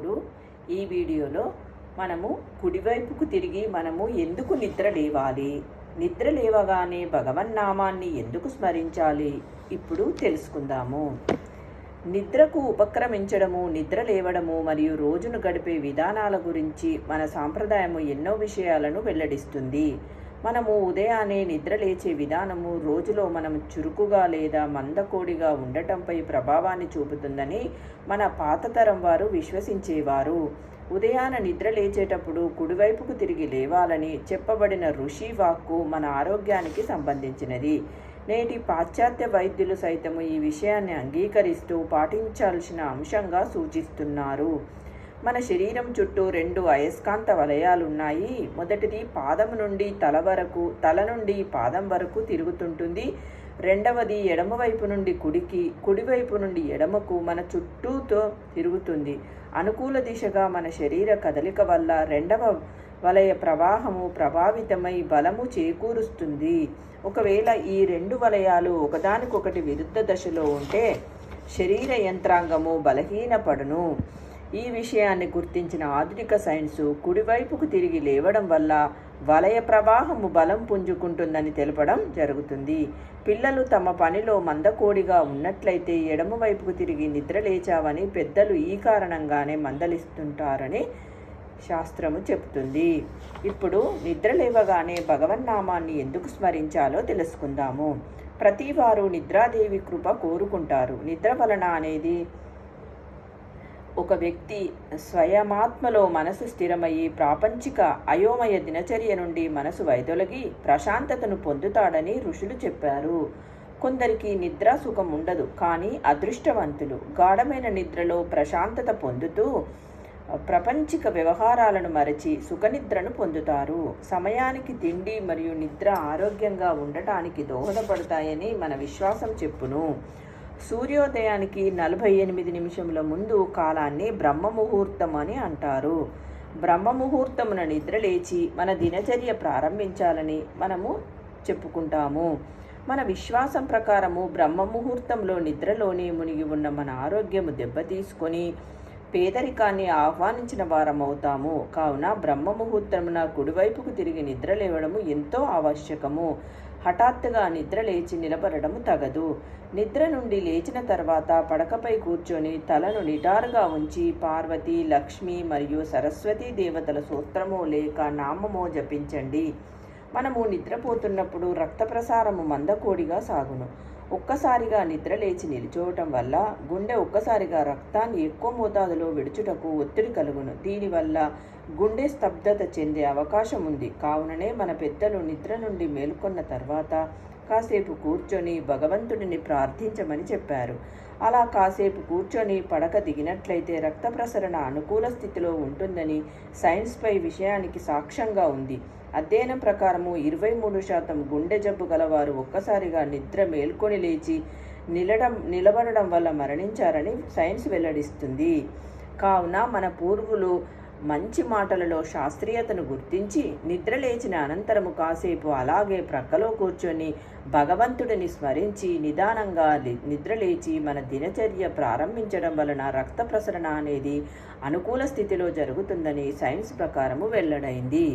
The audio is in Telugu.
ఇప్పుడు ఈ వీడియోలో మనము కుడివైపుకు తిరిగి మనము ఎందుకు నిద్ర లేవాలి? నిద్ర లేవగానే భగవన్నామాన్ని ఎందుకు స్మరించాలి? ఇప్పుడు తెలుసుకుందాము. నిద్రకు ఉపక్రమించడము నిద్ర లేవడము మరియు రోజును గడిపే విధానాల గురించి మన సాంప్రదాయము ఎన్నో విషయాలను వెల్లడిస్తుంది. మనము ఉదయాన్నే నిద్ర లేచే విధానము రోజులో మనం చురుకుగా లేదా మందకోడిగా ఉండటంపై ప్రభావాన్ని చూపుతుందని మన పాతతరం వారు విశ్వసించేవారు. ఉదయాన నిద్ర లేచేటప్పుడు కుడివైపుకు తిరిగి లేవాలని చెప్పబడిన ఋషి వాక్కు మన ఆరోగ్యానికి సంబంధించినది. నేటి పాశ్చాత్య వైద్యులు సైతము ఈ విషయాన్ని అంగీకరిస్తూ పాటించాల్సిన అంశంగా సూచిస్తున్నారు. మన శరీరం చుట్టూ రెండు అయస్కాంత వలయాలున్నాయి. మొదటిది పాదం నుండి తల వరకు తల నుండి పాదం వరకు తిరుగుతుంటుంది. రెండవది ఎడమవైపు నుండి కుడికి కుడివైపు నుండి ఎడమకు మన చుట్టూతో తిరుగుతుంది. అనుకూల దిశగా మన శరీర కదలిక వల్ల రెండవ వలయ ప్రవాహము ప్రభావితమై బలము చేకూరుస్తుంది. ఒకవేళ ఈ రెండు వలయాలు ఒకదానికొకటి విరుద్ధ దశలో ఉంటే శరీర యంత్రాంగము బలహీనపడును. ఈ విషయాన్ని గుర్తించిన ఆధునిక సైన్సు కుడివైపుకు తిరిగి లేవడం వల్ల వలయ ప్రవాహము బలం పుంజుకుంటుందని తెలపడం జరుగుతుంది. పిల్లలు తమ పనిలో మందకోడిగా ఉన్నట్లయితే ఎడమవైపుకు తిరిగి నిద్ర లేచావని పెద్దలు ఈ కారణంగానే మందలిస్తుంటారని శాస్త్రము చెబుతుంది. ఇప్పుడు నిద్ర లేవగానే భగవన్నామాన్ని ఎందుకు స్మరించాలో తెలుసుకుందాము. ప్రతివారు నిద్రాదేవి కృప కోరుకుంటారు. నిద్ర వలన అనేది ఒక వ్యక్తి స్వయమాత్మలో మనసు స్థిరమయ్యి ప్రాపంచిక అయోమయ దినచర్య నుండి మనసు వైదొలగి ప్రశాంతతను పొందుతాడని ఋషులు చెప్పారు. కొందరికి నిద్ర సుఖం ఉండదు కానీ అదృష్టవంతులు గాఢమైన నిద్రలో ప్రశాంతత పొందుతూ ప్రపంచిక వ్యవహారాలను మరచి సుఖనిద్రను పొందుతారు. సమయానికి తిండి మరియు నిద్ర ఆరోగ్యంగా ఉండటానికి దోహదపడతాయని మన విశ్వాసం చెప్పును. సూర్యోదయానికి నలభై ఎనిమిది నిమిషముల ముందు కాలాన్ని బ్రహ్మముహూర్తం అని అంటారు. బ్రహ్మముహూర్తమున నిద్రలేచి మన దినచర్య ప్రారంభించాలని మనము చెప్పుకుంటాము. మన విశ్వాసం ప్రకారము బ్రహ్మముహూర్తంలో నిద్రలోనే మునిగి ఉన్న మన ఆరోగ్యము దెబ్బతీసుకొని పేదరికాన్ని ఆహ్వానించిన వారమవుతాము. కావున బ్రహ్మముహూర్తమున కుడివైపుకు తిరిగి నిద్ర లేవడము ఎంతో ఆవశ్యకము. హఠాత్తుగా నిద్ర లేచి నిలబడము తగదు. నిద్ర నుండి లేచిన తర్వాత పడకపై కూర్చొని తలను నిటారుగా ఉంచి పార్వతి లక్ష్మి మరియు సరస్వతీ దేవతల సూత్రమో లేక నామమో జపించండి. మనము నిద్రపోతున్నప్పుడు రక్త ప్రసారము మందకోడిగా సాగును. ఒక్కసారిగా నిద్ర లేచి వల్ల గుండె ఒక్కసారిగా రక్తాన్ని ఎక్కువ మోతాదులో విడుచుటకు ఒత్తిడి కలుగును. దీనివల్ల గుండె స్తబ్దత చెందే అవకాశం ఉంది. కావుననే మన పెద్దలు నిద్ర నుండి మేల్కొన్న తర్వాత కాసేపు కూర్చొని భగవంతుడిని ప్రార్థించమని చెప్పారు. అలా కాసేపు కూర్చొని పడక దిగినట్లయితే రక్త ప్రసరణ అనుకూల స్థితిలో ఉంటుందని సైన్స్పై విషయానికి సాక్ష్యంగా ఉంది. అధ్యయనం ప్రకారము ఇరవై మూడు శాతం గుండె జబ్బు గలవారు ఒక్కసారిగా నిద్ర మేల్కొని లేచి నిలడం నిలబడడం వల్ల మరణించారని సైన్స్ వెల్లడిస్తుంది. కావున మన పూర్వులు మంచి మాటలలో శాస్త్రీయతను గుర్తించి నిద్ర లేచిన అనంతరము కాసేపు అలాగే ప్రక్కలో కూర్చొని భగవంతుడిని స్మరించి నిదానంగా నిద్రలేచి మన దినచర్య ప్రారంభించడం వలన రక్త ప్రసరణ అనేది అనుకూల స్థితిలో జరుగుతుందని సైన్స్ ప్రకారము వెల్లడైంది.